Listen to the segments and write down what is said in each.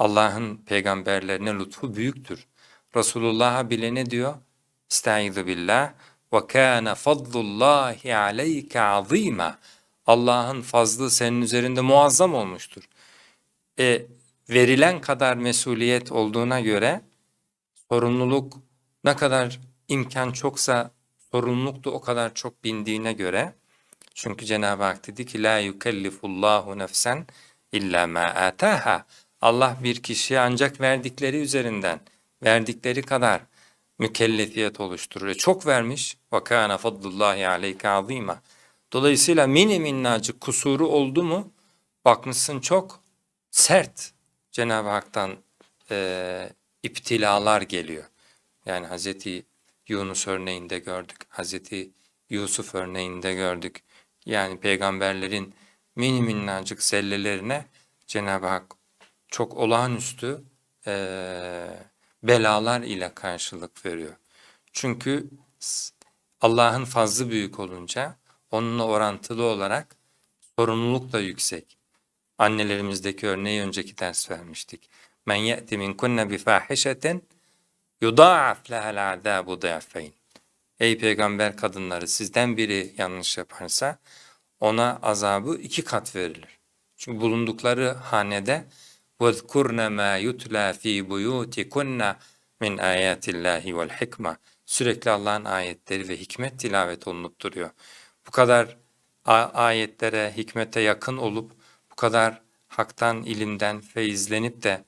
Allah'ın peygamberlerine lütfu büyüktür. Resulullah'a bile ne diyor? Estaizu billah ve kana fadlullahi aleyke azima. Allah'ın fazlı senin üzerinde muazzam olmuştur. E, verilen kadar mesuliyet olduğuna göre sorumluluk ne kadar imkan çoksa sorumluluk da o kadar çok bindiğine göre çünkü Cenab-ı Hak dedi ki la yukellifullahu nefsen illa ma ataha. Allah bir kişiye ancak verdikleri üzerinden verdikleri kadar mükellefiyet oluşturur. E, Çok vermiş. Ve kana fadlullahi aleyke azima. Dolayısıyla mini minnacık kusuru oldu mu bakmışsın çok sert Cenab-ı Hak'tan e, iptilalar geliyor. Yani Hazreti Yunus örneğinde gördük. Hazreti Yusuf örneğinde gördük. Yani peygamberlerin mini minnacık zellelerine Cenab-ı Hak çok olağanüstü eee, belalar ile karşılık veriyor. Çünkü Allah'ın fazlı büyük olunca onunla orantılı olarak sorumluluk da yüksek. Annelerimizdeki örneği önceki ders vermiştik. Men ye'ti min kunne bi fahişetin yudâ'af lehel azâbu dı'feyn. Ey peygamber kadınları sizden biri yanlış yaparsa ona azabı iki kat verilir. Çünkü bulundukları hanede وَذْكُرْنَ مَا يُتْلَى ف۪ي بُيُوتِكُنَّ min ayatillahi vel hikma. Sürekli Allah'ın ayetleri ve hikmet tilavet olunup duruyor. Bu kadar a- ayetlere, hikmete yakın olup, bu kadar haktan, ilimden feyizlenip de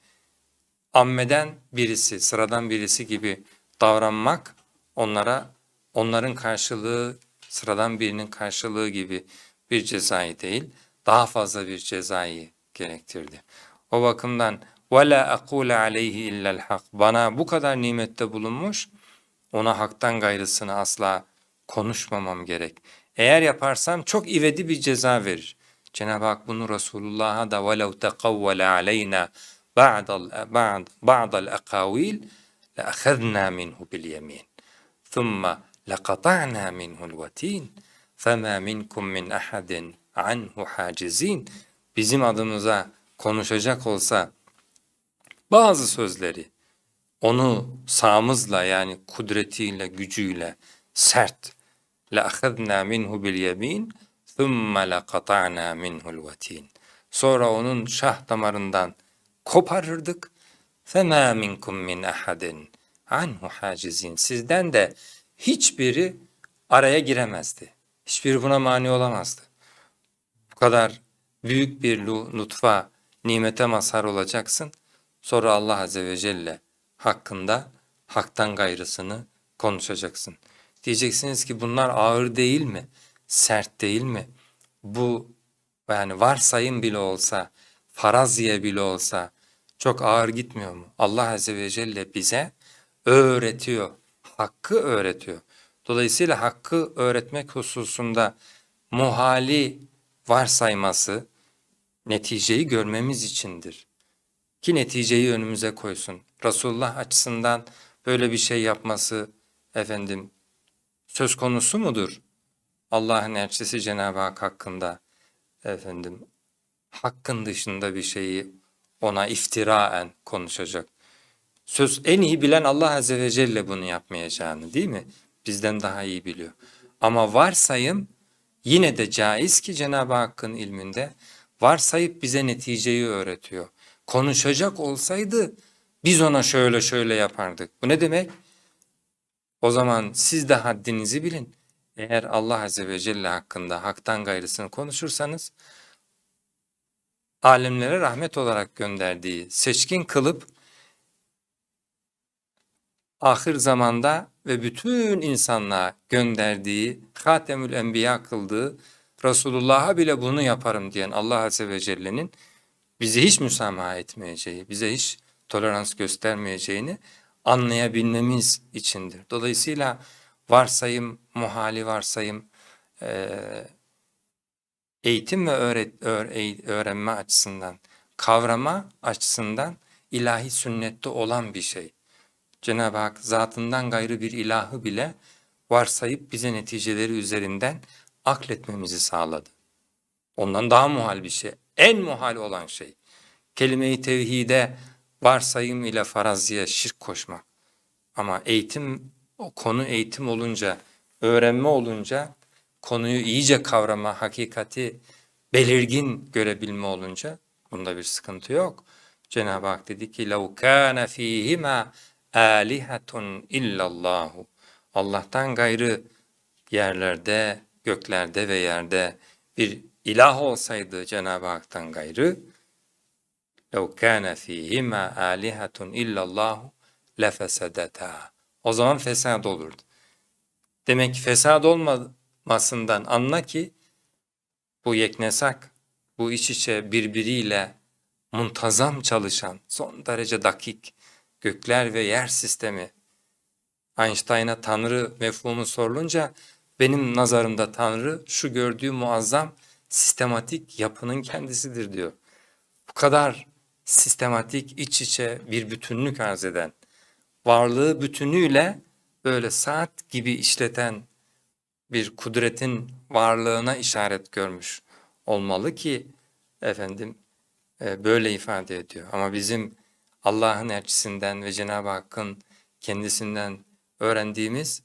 ammeden birisi, sıradan birisi gibi davranmak onlara onların karşılığı sıradan birinin karşılığı gibi bir cezayı değil, daha fazla bir cezayı gerektirdi. O bakımdan وَلَا أَقُولَ عَلَيْهِ اِلَّا الْحَقِّ Bana bu kadar nimette bulunmuş, ona haktan gayrısını asla konuşmamam gerek. Eğer yaparsam çok ivedi bir ceza verir. Cenab-ı Hak bunu Resulullah'a da وَلَوْ تَقَوَّلَ عَلَيْنَا بَعْضَ الْاَقَاوِيلِ لَأَخَذْنَا مِنْهُ بِالْيَمِينِ ثُمَّ لَقَطَعْنَا مِنْهُ الْوَتِينَ فَمَا مِنْكُمْ مِنْ أَحَدٍ عَنْهُ حَاجِزِينَ Bizim adımıza konuşacak olsa bazı sözleri onu sağımızla yani kudretiyle, gücüyle sert لَأَخَذْنَا مِنْهُ بِالْيَمِينَ ثُمَّ لَقَطَعْنَا مِنْهُ الْوَتِينَ Sonra onun şah damarından koparırdık. فَمَا مِنْكُمْ مِنْ أَحَدٍ عَنْهُ حَاجِزِينَ Sizden de hiçbiri araya giremezdi. Hiçbiri buna mani olamazdı. Bu kadar büyük bir lu- lütfa, nimete mazhar olacaksın. Sonra Allah Azze ve Celle hakkında haktan gayrısını konuşacaksın. Diyeceksiniz ki bunlar ağır değil mi? Sert değil mi? Bu yani varsayım bile olsa, faraziye bile olsa çok ağır gitmiyor mu? Allah Azze ve Celle bize öğretiyor. Hakkı öğretiyor. Dolayısıyla hakkı öğretmek hususunda muhali varsayması neticeyi görmemiz içindir. Ki neticeyi önümüze koysun. Resulullah açısından böyle bir şey yapması efendim söz konusu mudur? Allah'ın elçisi Cenab-ı Hak hakkında efendim hakkın dışında bir şeyi ona iftiraen konuşacak. Söz en iyi bilen Allah Azze ve Celle bunu yapmayacağını değil mi? Bizden daha iyi biliyor. Ama varsayım yine de caiz ki Cenab-ı Hakk'ın ilminde varsayıp bize neticeyi öğretiyor. Konuşacak olsaydı biz ona şöyle şöyle yapardık. Bu ne demek? O zaman siz de haddinizi bilin. Eğer Allah Azze ve Celle hakkında haktan gayrısını konuşursanız alemlere rahmet olarak gönderdiği, seçkin kılıp ahir zamanda ve bütün insanlığa gönderdiği, Hatemül Enbiya kıldığı, Resulullah'a bile bunu yaparım diyen Allah Azze ve Celle'nin bizi hiç müsamaha etmeyeceği, bize hiç tolerans göstermeyeceğini anlayabilmemiz içindir. Dolayısıyla varsayım, muhali varsayım, eee, eğitim ve öğret, öğ- eğ- öğrenme açısından, kavrama açısından ilahi sünnette olan bir şey. Cenab-ı Hak zatından gayrı bir ilahı bile varsayıp bize neticeleri üzerinden akletmemizi sağladı. Ondan daha muhal bir şey, en muhal olan şey. Kelime-i tevhide varsayım ile faraziye şirk koşmak. Ama eğitim, o konu eğitim olunca, öğrenme olunca, konuyu iyice kavrama, hakikati belirgin görebilme olunca bunda bir sıkıntı yok. Cenab-ı Hak dedi ki لَوْ كَانَ ف۪يهِمَا آلِهَةٌ اِلَّا اللّٰهُ Allah'tan gayrı yerlerde, göklerde ve yerde bir ilah olsaydı Cenab-ı Hak'tan gayrı لَوْ كَانَ ف۪يهِمَا آلِهَةٌ اِلَّا اللّٰهُ لَفَسَدَتَا O zaman fesat olurdu. Demek ki fesat olmamasından anla ki bu yeknesak, bu iç içe birbiriyle muntazam çalışan, son derece dakik gökler ve yer sistemi. Einstein'a Tanrı mefhumu sorulunca benim nazarımda Tanrı şu gördüğü muazzam sistematik yapının kendisidir diyor. Bu kadar sistematik iç içe bir bütünlük arz eden, varlığı bütünüyle böyle saat gibi işleten bir kudretin varlığına işaret görmüş olmalı ki efendim e, böyle ifade ediyor. Ama bizim Allah'ın elçisinden ve Cenab-ı Hakk'ın kendisinden öğrendiğimiz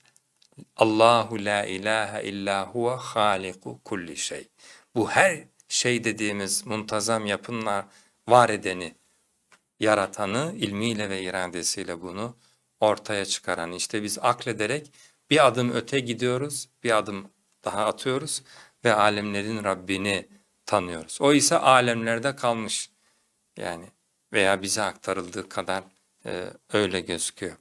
Allahu la ilahe illa huve haliku kulli şey. Bu her şey dediğimiz muntazam yapınlar var edeni, yaratanı ilmiyle ve iradesiyle bunu ortaya çıkaran. İşte biz aklederek bir adım öte gidiyoruz, bir adım daha atıyoruz ve alemlerin Rabbini tanıyoruz. O ise alemlerde kalmış yani veya bize aktarıldığı kadar e, öyle gözüküyor.